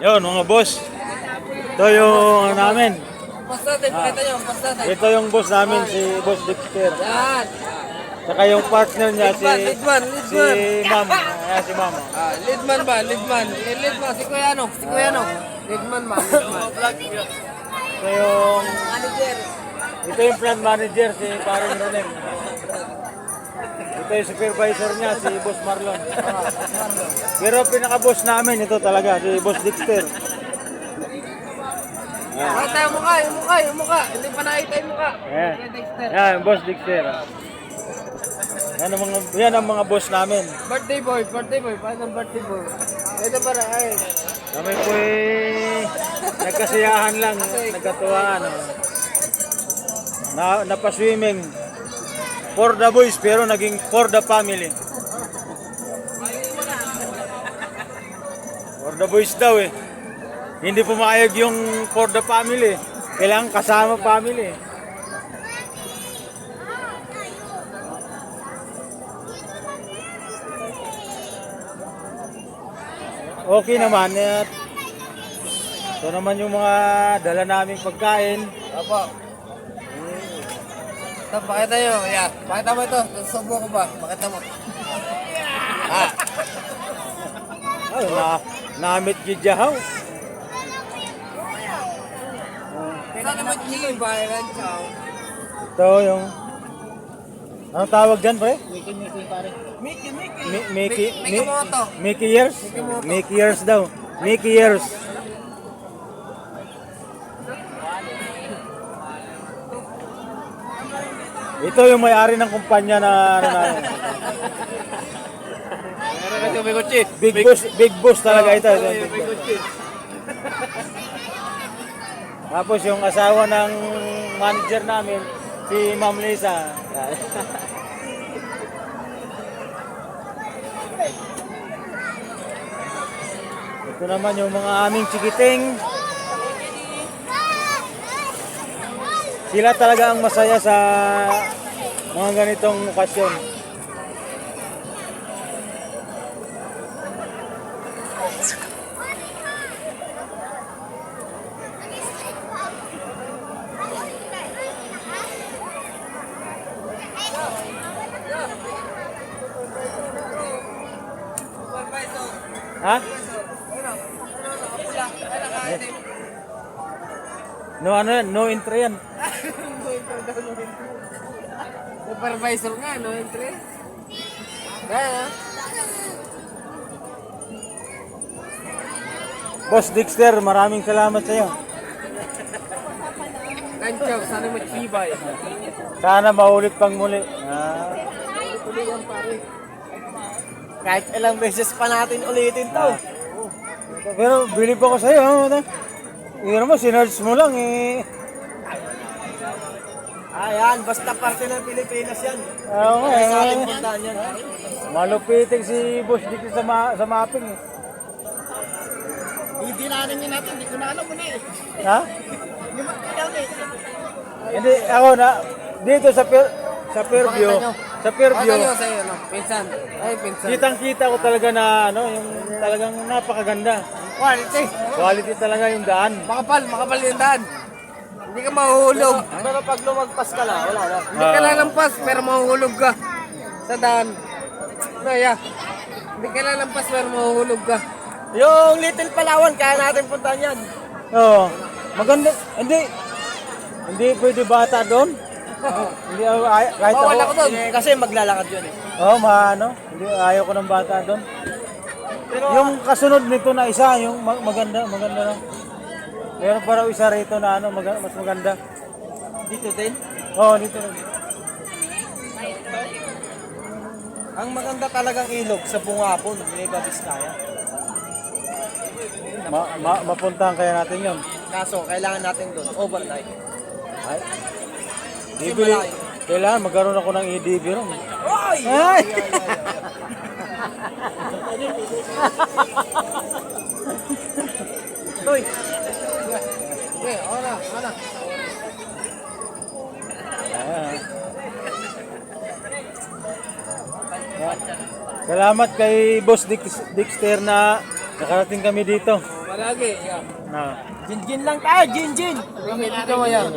Yun, mga boss. Ito yung ano namin. Pas natin, pakita nyo, pas natin. Ito yung boss namin, si Boss Dexter. Yan. Saka yung partner niya, si, Leadman, leadman, si. Ma'am. Ayan, si Mama. Ah, leadman ba? Leadman. Eh, leadman. Si Kuya ano? Si Kuya ano? Leadman ba? Leadman. Ito yung, Manager. ito yung plant manager, si Paring Ronen. Ito yung supervisor niya, si Boss Marlon. Pero pinaka-boss namin, ito talaga, si Boss Dexter. Ayan. Pakita yung mukha, yung mukha, yung mukha. Hindi pa nakita yung mukha. Ayan. Kuya Dexter. Yan, Boss Dexter. Yan ang mga, yan ang mga boss namin. Birthday boy, birthday boy. Paano ang birthday boy? Ito para, ay. Kami po eh, nagkasiyahan lang, nagkatuwaan. Na, napaswimming for the boys pero naging for the family. For the boys daw eh. Hindi pumayag yung for the family. Kailangan kasama family. Okay naman at ito naman yung mga dala naming pagkain. Apo. Ito, pakita nyo. Yan. Pakita mo ito. Subo ko ba? Pakita mo. Ah. Ay, na, namit gijahaw. Saan naman? Yan, chow. Ito yung Anong tawag dyan, pre? Mickey, Mickey, pare. Mickey, Mickey. Mi- Mickey, Mickey. Mickey years? Mickey Moto. Mickey years daw. Mickey years. Ito yung may-ari ng kumpanya na ano na Meron kasi may kutsi. big boss, big boss talaga ito. May. Tapos yung asawa ng manager namin, si Ma'am Lisa. Ito naman yung mga aming chikiting. Sila talaga ang masaya sa mga ganitong okasyon. Ha? No ano yan? No entry yan. Supervisor nga, no entry. Kaya, ah. Boss Dexter, maraming salamat sa iyo. Kanchaw, sana magsibay. Sana maulit pang muli. Ah. Tuloy yan, pare. Kahit ilang beses pa natin ulitin to. Pero bilib ako sa iyo. Ha? Hindi mo, sinerge mo lang eh. Ayan, basta parte ng Pilipinas yan. Oo nga Kaya sa eh. puntahan yan. Malupiting si Boss Dexter sa, ma sa mapping eh. Hindi natin yun natin, hindi ko na alam mo na eh. Ha? Hindi mo kailangan eh. Hindi, ako na, dito sa sa Fairview, sa Fairview, Pakita nyo sa'yo, no? Pinsan. Ay, pinsan. kitang kita ko talaga na ano, yung talagang napakaganda. Quality. Quality talaga yung daan. Makapal, makapal yung daan. Hindi ka mahuhulog. Pero pag lumagpas ka na, wala na. Hindi ka lalampas, pero mahuhulog ka. Sa daan. Kaya, hindi ka lalampas, pero mahuhulog ka. Yung Little Palawan, kaya natin puntahan yan. Oo. Maganda. Hindi. Hindi pwede bata doon. Hindi ako, ay, kahit Bawal ako. ako doon. Eh, kasi maglalakad yun eh. Oo, maano. Hindi, ayaw ko ng bata doon. yung kasunod nito na isa, yung ma- maganda, maganda lang. Meron pa raw isa rito na ano, maga- mas maganda. Dito din. Oo, dito rin. Ang maganda talagang ilog sa Bungapon, Nueva Vizcaya. Ma, ma, mapuntahan kaya natin yon. Kaso, kailangan natin doon, overnight. Ay. Bibili. Kailangan magkaroon ako ng EDB ron. Oy! Ay! Toy! Ona, ona. Ayan. Salamat kay Boss Dexter na Nakarating kami dito. Palagi. Na, Jin-jin lang tayo, jin-jin. Dito mo yan.